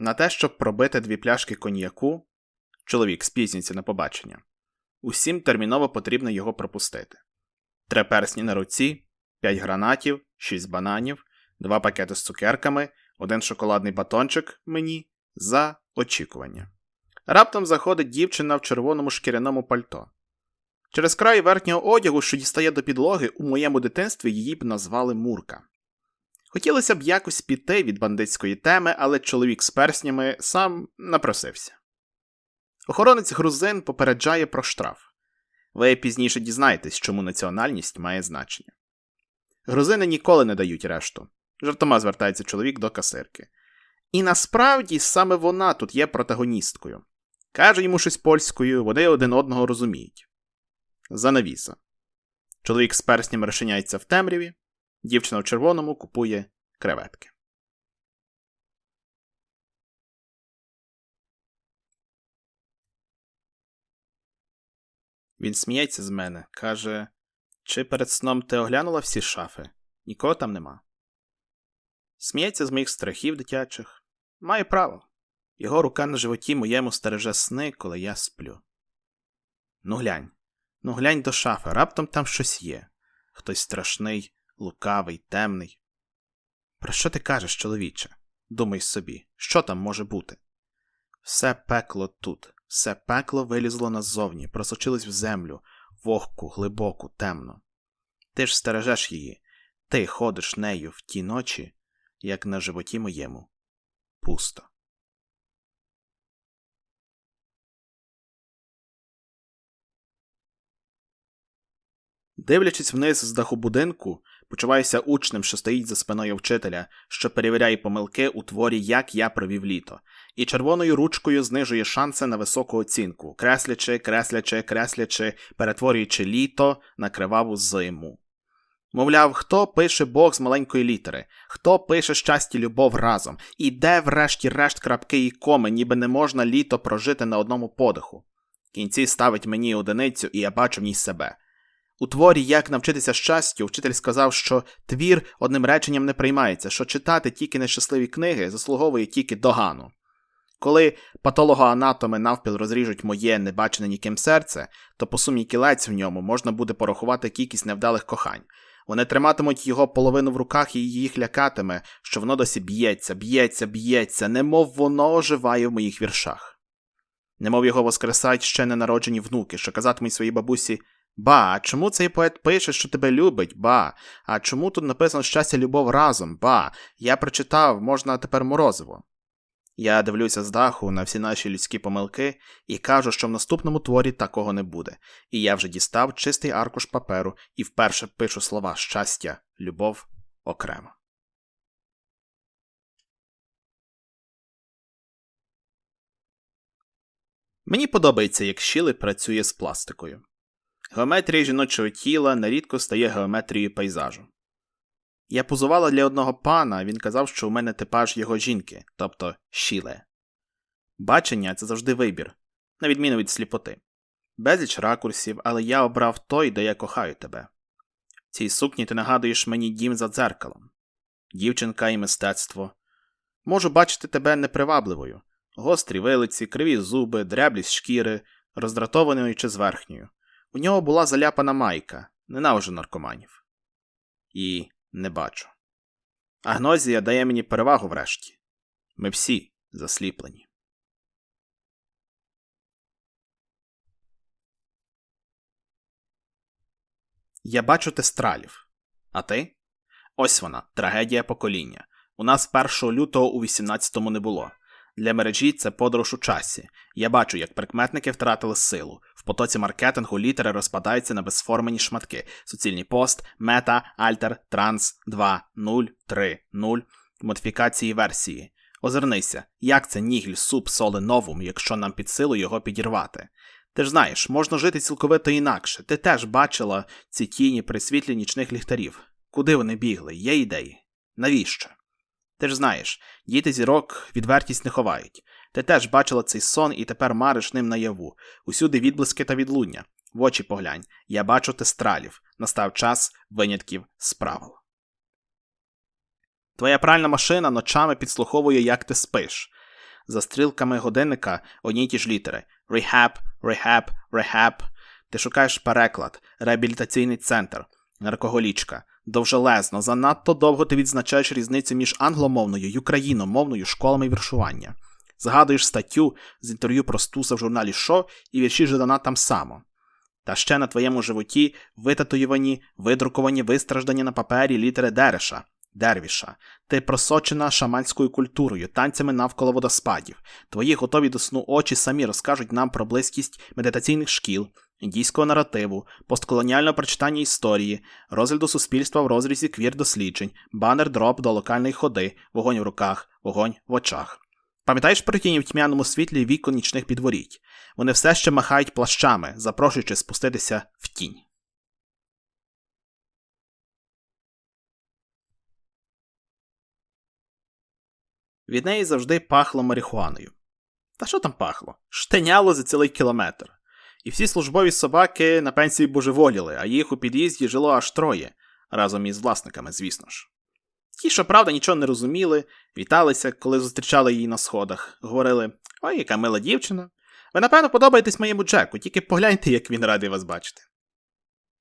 На те, щоб пробити дві пляшки коньяку, чоловік спізнюється на побачення. Усім терміново потрібно його пропустити. Три персні на руці, п'ять гранатів, шість бананів, два пакети з цукерками, один шоколадний батончик мені за очікування. Раптом заходить дівчина в червоному шкіряному пальто. Через край верхнього одягу, що дістає до підлоги, у моєму дитинстві її б назвали Мурка. Хотілося б якось піти від бандитської теми, але чоловік з перснями сам напросився. Охоронець грузин попереджає про штраф. Ви пізніше дізнаєтесь, чому національність має значення. Грузини ніколи не дають решту. Жартома звертається чоловік до касирки. І насправді саме вона тут є протагоністкою. Каже йому щось польською, вони один одного розуміють. Занавіса. Чоловік з персням розчиняється в темряві, дівчина в червоному купує креветки. Він сміється з мене, каже: Чи перед сном ти оглянула всі шафи? Нікого там нема. Сміється з моїх страхів дитячих. Має право. Його рука на животі моєму стереже сни, коли я сплю. Ну глянь, ну глянь до шафи, раптом там щось є. Хтось страшний, лукавий, темний. Про що ти кажеш, чоловіче? Думай собі, що там може бути? Все пекло тут, все пекло вилізло назовні, просочилось в землю, вогку, глибоку, темно. Ти ж стережеш її, ти ходиш нею в ті ночі, як на животі моєму. Пусто. Дивлячись вниз з даху будинку, почуваюся учнем, що стоїть за спиною вчителя, що перевіряє помилки у творі Як я провів літо, і червоною ручкою знижує шанси на високу оцінку, креслячи, креслячи, креслячи, перетворюючи літо на криваву зиму. Мовляв, хто пише Бог з маленької літери, хто пише щастя любов разом, і де врешті-решт крапки і коми, ніби не можна літо прожити на одному подиху. В кінці ставить мені одиницю, і я бачу в ній себе. У творі Як навчитися щастю, вчитель сказав, що твір одним реченням не приймається, що читати тільки нещасливі книги заслуговує тільки догану. Коли патологоанатоми навпіл розріжуть моє небачене ніким серце, то по сумі кілець в ньому можна буде порахувати кількість невдалих кохань. Вони триматимуть його половину в руках і їх лякатиме, що воно досі б'ється, б'ється, б'ється, немов воно оживає в моїх віршах. Немов його воскресають ще ненароджені внуки, що казатимуть своїй бабусі Ба, а чому цей поет пише, що тебе любить, ба? А чому тут написано щастя любов разом, ба? Я прочитав, можна тепер морозиво. Я дивлюся з даху на всі наші людські помилки і кажу, що в наступному творі такого не буде, і я вже дістав чистий аркуш паперу і вперше пишу слова щастя, любов окремо. Мені подобається, як Щіли працює з пластикою. Геометрія жіночого тіла нерідко стає геометрією пейзажу. Я позувала для одного пана, він казав, що у мене типаж його жінки, тобто щіле. Бачення це завжди вибір, на відміну від сліпоти. Безліч ракурсів, але я обрав той, де я кохаю тебе. В цій сукні ти нагадуєш мені дім за дзеркалом, дівчинка і мистецтво. Можу бачити тебе непривабливою, гострі вилиці, криві зуби, дряблість шкіри, роздратованою чи зверхньою. У нього була заляпана майка, ненавижу наркоманів. І не бачу. Агнозія дає мені перевагу врешті. Ми всі засліплені. Я бачу тестралів. А ти? Ось вона, трагедія покоління. У нас 1 лютого у 18-му не було. Для мережі це подорож у часі. Я бачу, як прикметники втратили силу. Потоці маркетингу літери розпадаються на безформені шматки: суцільний пост, мета, альтер, транс, 2, 0, 3, 0, модифікації версії. Озирнися, як це нігіль, суп, соли новум, якщо нам під силу його підірвати. Ти ж знаєш, можна жити цілковито інакше. Ти теж бачила ці тіні при світлі нічних ліхтарів. Куди вони бігли? Є ідеї? Навіщо? Ти ж знаєш, діти зірок відвертість не ховають. Ти теж бачила цей сон і тепер мариш ним наяву. Усюди відблиски та відлуння. В очі поглянь, я бачу тестралів. Настав час винятків з правил. Твоя пральна машина ночами підслуховує, як ти спиш. За стрілками годинника одні й ті ж літери: Rehab, Rehab, Rehab. Ти шукаєш переклад, реабілітаційний центр, наркоголічка. Довжелезно, занадто довго ти відзначаєш різницю між англомовною і україномовною школами віршування. Згадуєш статтю з інтерв'ю про Стуса в журналі Шо і вірші Жидана там само. Та ще на твоєму животі витатуювані, видруковані вистраждані на папері літери Дереша, Дервіша. Ти просочена шаманською культурою, танцями навколо водоспадів. Твої готові до сну очі самі розкажуть нам про близькість медитаційних шкіл, індійського наративу, постколоніального прочитання історії, розгляду суспільства в розрізі квір досліджень, банер дроп до локальної ходи, вогонь в руках, вогонь в очах. Пам'ятаєш про тіні в тьмяному світлі вікон нічних підворіть? Вони все ще махають плащами, запрошуючи спуститися в тінь. Від неї завжди пахло марихуаною. Та що там пахло? Штеняло за цілий кілометр. І всі службові собаки на пенсії божеволіли, а їх у під'їзді жило аж троє, разом із власниками, звісно ж. Ті, що правда, нічого не розуміли, віталися, коли зустрічали її на сходах, говорили: Ой, яка мила дівчина. Ви, напевно, подобаєтесь моєму Джеку, тільки погляньте, як він радий вас бачити.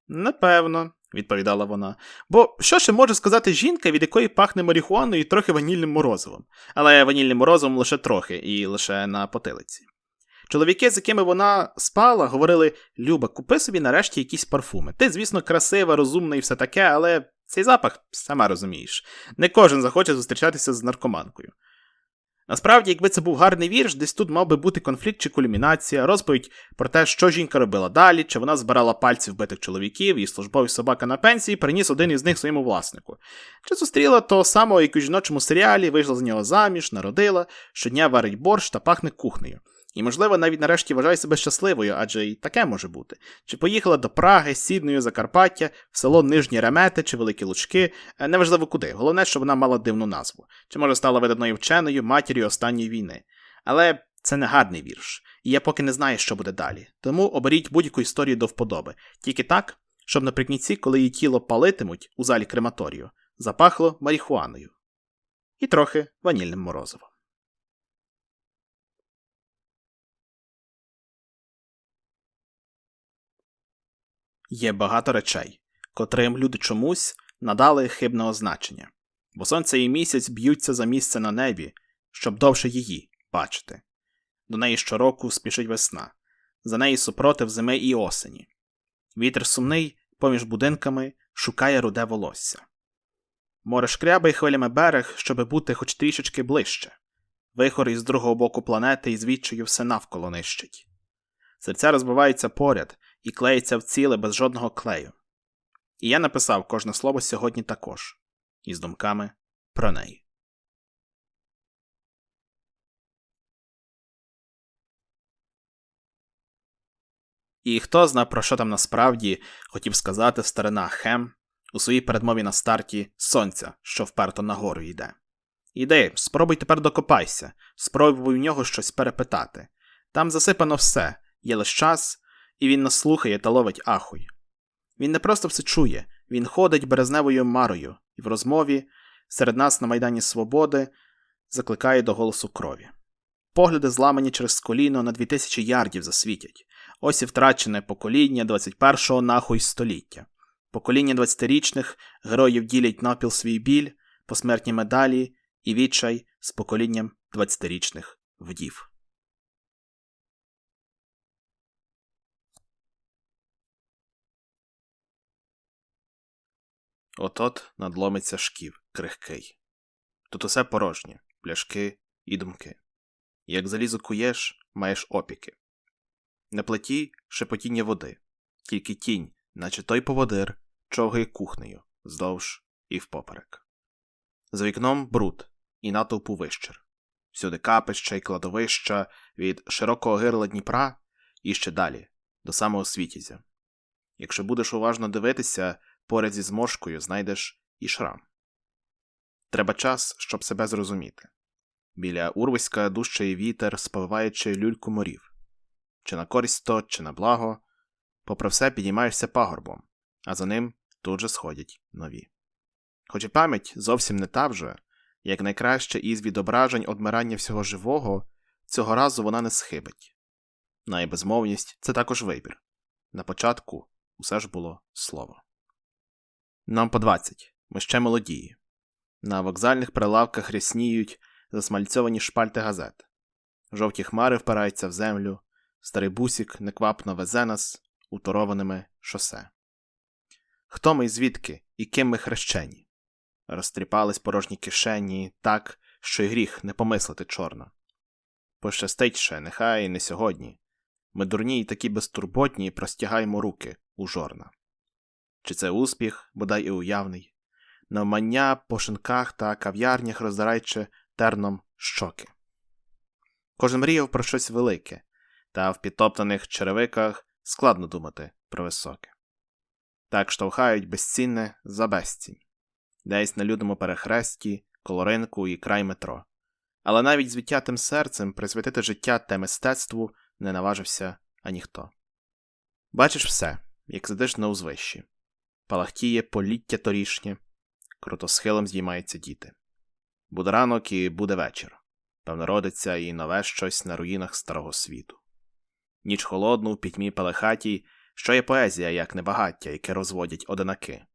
Напевно, відповідала вона. Бо що ще може сказати жінка, від якої пахне марихуаною і трохи ванільним морозивом, але ванільним морозивом лише трохи і лише на потилиці. Чоловіки, з якими вона спала, говорили: Люба, купи собі нарешті якісь парфуми. Ти, звісно, красива, розумна і все таке, але цей запах, сама розумієш, не кожен захоче зустрічатися з наркоманкою. Насправді, якби це був гарний вірш, десь тут мав би бути конфлікт чи кульмінація, розповідь про те, що жінка робила далі, чи вона збирала пальці вбитих чоловіків і службовий собака на пенсії приніс один із них своєму власнику. Чи зустріла того самого, як у жіночому серіалі, вийшла з нього заміж, народила, щодня варить борщ та пахне кухнею. І, можливо, навіть нарешті вважає себе щасливою, адже і таке може бути. Чи поїхала до Праги, Сідною, Закарпаття, в село Нижні Ремети чи Великі Лучки, е, неважливо куди. Головне, що вона мала дивну назву, чи може стала видатною вченою матір'ю останньої війни. Але це не гарний вірш, і я поки не знаю, що буде далі. Тому оберіть будь-яку історію до вподоби, тільки так, щоб наприкінці, коли її тіло палитимуть у залі крематорію, запахло марихуаною і трохи ванільним морозивом. Є багато речей, котрим люди чомусь надали хибного значення, бо сонце і місяць б'ються за місце на небі, щоб довше її бачити. До неї щороку спішить весна, за неї супротив зими і осені. Вітер сумний поміж будинками шукає руде волосся. Море шкрябає хвилями берег, щоби бути хоч трішечки ближче. Вихор із другого боку планети і звідчою все навколо нищить. Серця розбиваються поряд, і клеїться в ціле без жодного клею. І я написав кожне слово сьогодні також, із думками про неї. І хто зна, про що там насправді хотів сказати старина Хем у своїй передмові на старті сонця, що вперто нагору йде. Іди, спробуй тепер докопайся, спробуй в нього щось перепитати. Там засипано все, є лише час, і він нас слухає та ловить ахуй. Він не просто все чує, він ходить березневою марою і в розмові серед нас на Майдані Свободи закликає до голосу крові. Погляди, зламані через коліно на 2000 ярдів засвітять. Ось і втрачене покоління 21-го нахуй століття. Покоління 20-річних героїв ділять напіл свій біль, посмертні медалі і відчай з поколінням 20-річних вдів. От-от надломиться шків, крихкий. Тут усе порожнє, пляшки і думки. Як залізо куєш, маєш опіки. На плиті шепотіння води, тільки тінь, наче той поводир, човгає кухнею, здовж і впоперек. За вікном бруд і натовпу вищер. Всюди капища й кладовища від широкого гирла Дніпра і ще далі, до самого світязя. Якщо будеш уважно дивитися, поряд зі зморшкою знайдеш і шрам. Треба час, щоб себе зрозуміти. Біля урвиська дужчає вітер, спливаючи люльку морів. Чи на користь то, чи на благо, попри все підіймаєшся пагорбом, а за ним тут же сходять нові. Хоч і пам'ять зовсім не та вже, як найкраще із відображень одмирання всього живого, цього разу вона не схибить. Найбезмовність це також вибір. На початку усе ж було слово. Нам по двадцять. Ми ще молодії. На вокзальних прилавках рясніють засмальцьовані шпальти газет. Жовті хмари впираються в землю, старий бусік неквапно везе нас уторованими шосе. Хто ми і звідки і ким ми хрещені? Розтріпались порожні кишені так, що й гріх не помислити чорно. Пощастить ще, нехай і не сьогодні. Ми дурні й такі безтурботні простягаємо руки у жорна. Чи це успіх, бодай і уявний, навмання по шинках та кав'ярнях роздираючи терном щоки. Кожен мріяв про щось велике, та в підтоптаних черевиках складно думати про високе. Так штовхають безцінне за безцінь, десь на людному перехресті, колоринку і край метро. Але навіть з серцем присвятити життя те мистецтву не наважився аніхто. Бачиш все, як сидиш на узвищі. Палахтіє поліття торішнє, крутосхилом здіймаються діти. Буде ранок і буде вечір. Певно, родиться і нове щось на руїнах старого світу. Ніч холодну, в пітьмі пелехатій, що є поезія, як не багаття, яке розводять одинаки.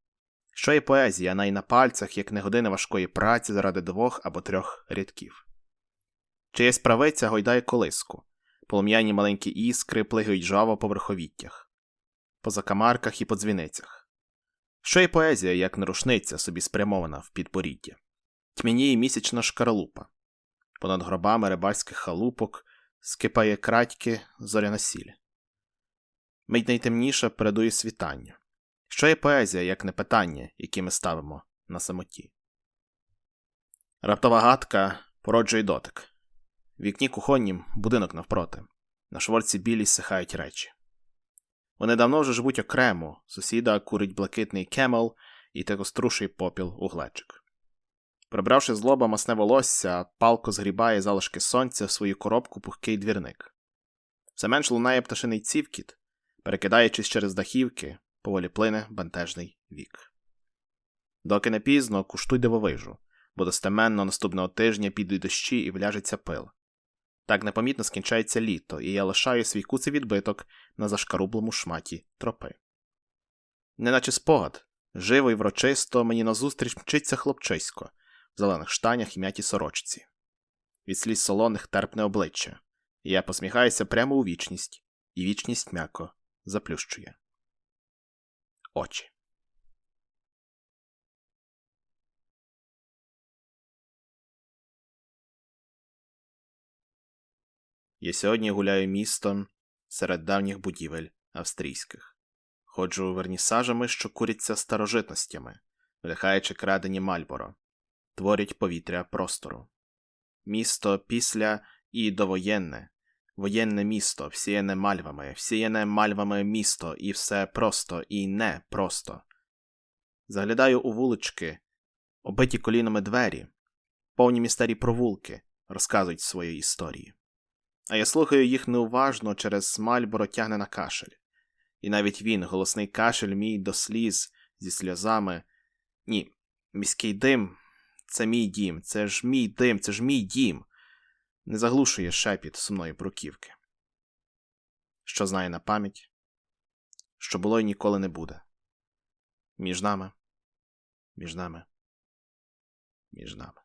Що є поезія, най на пальцях, як не години важкої праці заради двох або трьох рядків. Чиясь правиця гойдає колиску, полум'яні маленькі іскри плигають жаво по верховіттях, по закамарках і по дзвіницях. Що є поезія, як не рушниця собі спрямована в підборіддя, тьмяніє місячна шкаралупа, понад гробами рибальських халупок скипає крадьки зоряна сіль. Мить найтемніша передує світання. Що є поезія, як не питання, які ми ставимо на самоті? Раптова гадка породжує дотик. В вікні кухоннім будинок навпроти. На шворці білі сихають речі. Вони давно вже живуть окремо, сусіда курить блакитний кемел і текоструший попіл у глечик. Прибравши з лоба масне волосся, палко згрібає залишки сонця в свою коробку пухкий двірник. Все менш лунає пташиний цівкіт, перекидаючись через дахівки, поволі плине бентежний вік. Доки не пізно, куштуй дивовижу, бо достеменно наступного тижня підуть дощі і вляжеться пил. Так непомітно скінчається літо, і я лишаю свій куций відбиток на зашкарублому шматі тропи. Неначе спогад, живо і врочисто мені назустріч мчиться хлопчисько в зелених штанях і м'ятій сорочці. Від сліз солоних терпне обличчя, і я посміхаюся прямо у вічність, і вічність м'яко заплющує. Очі. Я сьогодні гуляю містом серед давніх будівель австрійських. Ходжу вернісажами, що куряться старожитностями, вдихаючи крадені мальборо, творять повітря простору. Місто після і довоєнне, воєнне місто, всіяне мальвами, всіяне мальвами місто, і все просто і не просто. Заглядаю у вулички, обиті колінами двері, повні містері провулки розказують свої історії а я слухаю їх неуважно через Мальборо тягне на кашель. І навіть він, голосний кашель мій до сліз зі сльозами. Ні, міський дим це мій дім, це ж мій дим, це ж мій дім. Не заглушує шепіт сумної бруківки. Що знає на пам'ять, що було й ніколи не буде. Між нами, між нами, між нами.